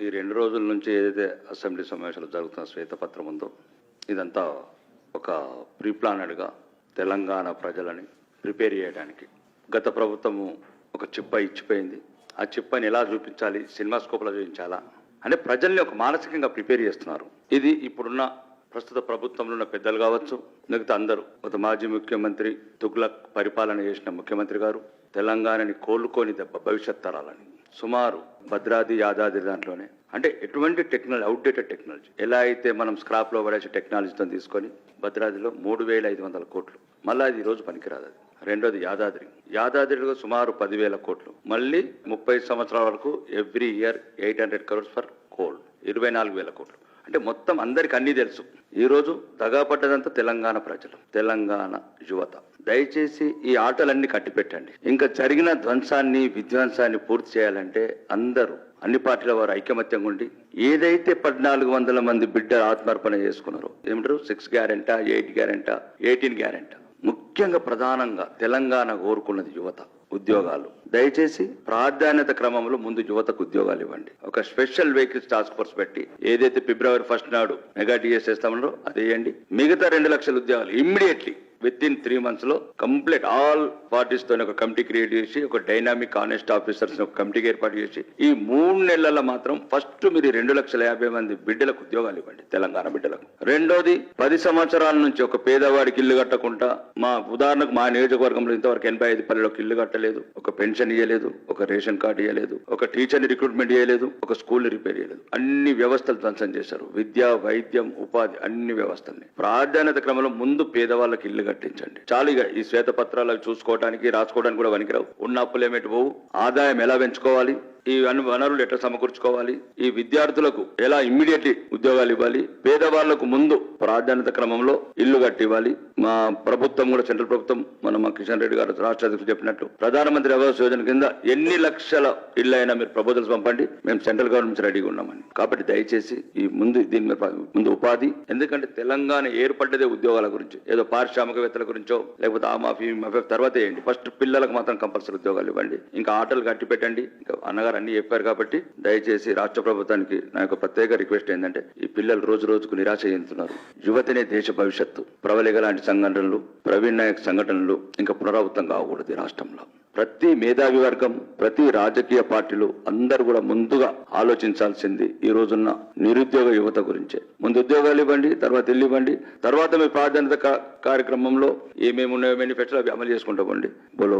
ఈ రెండు రోజుల నుంచి ఏదైతే అసెంబ్లీ సమావేశాలు జరుగుతున్న శ్వేతపత్రం ఉందో ఇదంతా ఒక ప్రీప్లానెడ్గా తెలంగాణ ప్రజలని ప్రిపేర్ చేయడానికి. గత ప్రభుత్వము ఒక చిప్ప ఇచ్చిపోయింది. ఆ చిప్పని ఎలా చూపించాలి? సినిమా స్కోప్లో చూపించాలా? అంటే ప్రజల్ని ఒక మానసికంగా ప్రిపేర్ చేస్తున్నారు. ఇది ఇప్పుడున్న ప్రస్తుత ప్రభుత్వంలో ఉన్న పెద్దలు కావచ్చు మిగతా అందరూ. ఒక మాజీ ముఖ్యమంత్రి తుగ్లక్ పరిపాలన చేసిన ముఖ్యమంత్రి గారు తెలంగాణని కోలుకొని దెబ్బ భవిష్యత్ తరాలని. సుమారు భద్రాది యాదాద్రి దాంట్లోనే. అంటే ఎటువంటి టెక్నాలజీ అవుట్డేటెడ్ టెక్నాలజీ ఎలా అయితే మనం స్క్రాప్లో పడేసి టెక్నాలజీతో తీసుకొని భద్రాద్రిలో మూడు వేల ఐదు వందల కోట్లు. మళ్ళీ అది ఈరోజు రోజు పనికిరాదు అది. రెండోది యాదాద్రి. యాదాద్రిలో సుమారు పదివేల కోట్లు. మళ్ళీ ముప్పై సంవత్సరాల వరకు every year eight hundred crores for cold ఇరవై నాలుగు వేల కోట్లు. అంటే మొత్తం అందరికి అన్నీ తెలుసు. ఈ రోజు దగాపడ్డదంతా తెలంగాణ ప్రజలు. తెలంగాణ యువత. దయచేసి ఈ ఆటలన్నీ కట్టిపెట్టండి. ఇంకా జరిగిన ధ్వంసాన్ని విధ్వంసాన్ని పూర్తి చేయాలంటే అందరూ అన్ని పార్టీల వారు ఐకమత్యంగా ఉండి ఏదైతే పద్నాలుగు వందల మంది బిడ్డలు ఆత్మార్పణ చేసుకున్నారో ఏమంటారు? సిక్స్ గ్యారెంటా ఎయిట్ గ్యారెంటా ఎయిటీన్ గ్యారెంటా. ముఖ్యంగా ప్రధానంగా తెలంగాణ కోరుకున్నది యువత ఉద్యోగాలు. దయచేసి ప్రాధాన్యత క్రమంలో ముందు యువతకు ఉద్యోగాలు ఇవ్వండి. ఒక స్పెషల్ వెహికల్స్ టాస్క్ ఫోర్స్ పెట్టి ఏదైతే ఫిబ్రవరి ఫస్ట్ నాడు మెగా టీఎస్ చేస్తామో అది వేయండి. మిగతా రెండు లక్షల ఉద్యోగాలు ఇమ్మీడియట్లీ. విత్ ఇన్ త్రీ మంత్స్లో కంప్లీట్ ఆల్ పార్టీస్తో ఒక కమిటీ క్రియేట్ చేసి ఒక డైనామిక్ ఆనెస్ట్ ఆఫీసర్స్ ఒక కమిటీకి ఏర్పాటు చేసి ఈ మూడు నెలల మాత్రం ఫస్ట్ మీరు రెండు లక్షల యాభై మంది బిడ్డలకు ఉద్యోగాలు ఇవ్వండి తెలంగాణ బిడ్డలకు. రెండోది పది సంవత్సరాల నుంచి ఒక పేదవాడికి ఇల్లు కట్టకుండా మా ఉదాహరణకు మా నియోజకవర్గంలో ఇంతవరకు ఎనభై ఐదు పల్లెలకు ఇల్లు కట్టలేదు ఒక పెన్షన్ ఇవ్వలేదు ఒక రేషన్ కార్డు ఇవ్వలేదు ఒక టీచర్ని రిక్రూట్మెంట్ చేయలేదు ఒక స్కూల్ రిపేర్ చేయలేదు అన్ని వ్యవస్థలు ధ్వంసం చేశారు. విద్య వైద్యం ఉపాధి అన్ని వ్యవస్థల్ని. ప్రాధాన్యత క్రమంలో ముందు పేదవాళ్ళకి ఇల్లు కట్టించండి. చాలు ఈ శ్వేత పత్రాలు అవి చూసుకోవడానికి రాసుకోవడానికి కూడా వనికిరావు ఉన్న అప్పులు ఏమిటి పోవు? ఆదాయం ఎలా పెంచుకోవాలి? ఈ వనరులు ఎట్లా సమకూర్చుకోవాలి? ఈ విద్యార్థులకు ఎలా ఇమ్మీడియట్లీ ఉద్యోగాలు ఇవ్వాలి? పేదవాళ్ళకు ముందు ప్రాధాన్యత క్రమంలో ఇల్లు కట్టివ్వాలి. మా ప్రభుత్వం కూడా సెంట్రల్ ప్రభుత్వం మన మా కిషన్ రెడ్డి గారు రాష్ట్ర అధ్యక్షులు చెప్పినట్టు ప్రధానమంత్రి ఆవాస్ యోజన కింద ఎన్ని లక్షల ఇల్లు అయినా మీరు ప్రపోజల్స్ పంపండి మేము సెంట్రల్ గవర్నమెంట్ రెడీగా ఉన్నామని కాబట్టి దయచేసి ఈ ముందు దీని మీద ముందు ఉపాధి ఎందుకంటే తెలంగాణ ఏర్పడ్డదే ఉద్యోగాల గురించి ఏదో పారిశ్రామికవేత్తల గురించో లేకపోతే ఆ మాఫీ మాఫీ తర్వాత వేయండి. ఫస్ట్ పిల్లలకు మాత్రం కంపల్సరీ ఉద్యోగాలు ఇవ్వండి. ఇంకా ఆటలు కట్టి పెట్టండి. ఇంకా అన్నగారు అన్ని చెప్పారు కాబట్టి దయచేసి రాష్ట్ర ప్రభుత్వానికి నా యొక్క ప్రత్యేక రిక్వెస్ట్ ఏంటంటే ఈ పిల్లలు రోజు రోజుకు నిరాశ చెందుతున్నారు. యువతనే దేశ భవిష్యత్తు. ప్రవళిక లాంటి సంఘటనలు ప్రవీణ్ నాయక్ సంఘటనలు ఇంకా పునరావృతం కాకూడదు ఈ రాష్ట్రంలో. ప్రతి మేధావి వర్గం ప్రతి రాజకీయ పార్టీలు అందరూ కూడా ముందుగా ఆలోచించాల్సింది ఈ రోజున్న నిరుద్యోగ యువత గురించే. ముందు ఉద్యోగాలు ఇవ్వండి తర్వాత ఇల్లు ఇవ్వండి తర్వాత మీ ప్రాధాన్యత కార్యక్రమంలో ఏమేమి ఉన్నాయో మేనిఫెస్టోలో అవి అమలు చేసుకుంటామండి బోలో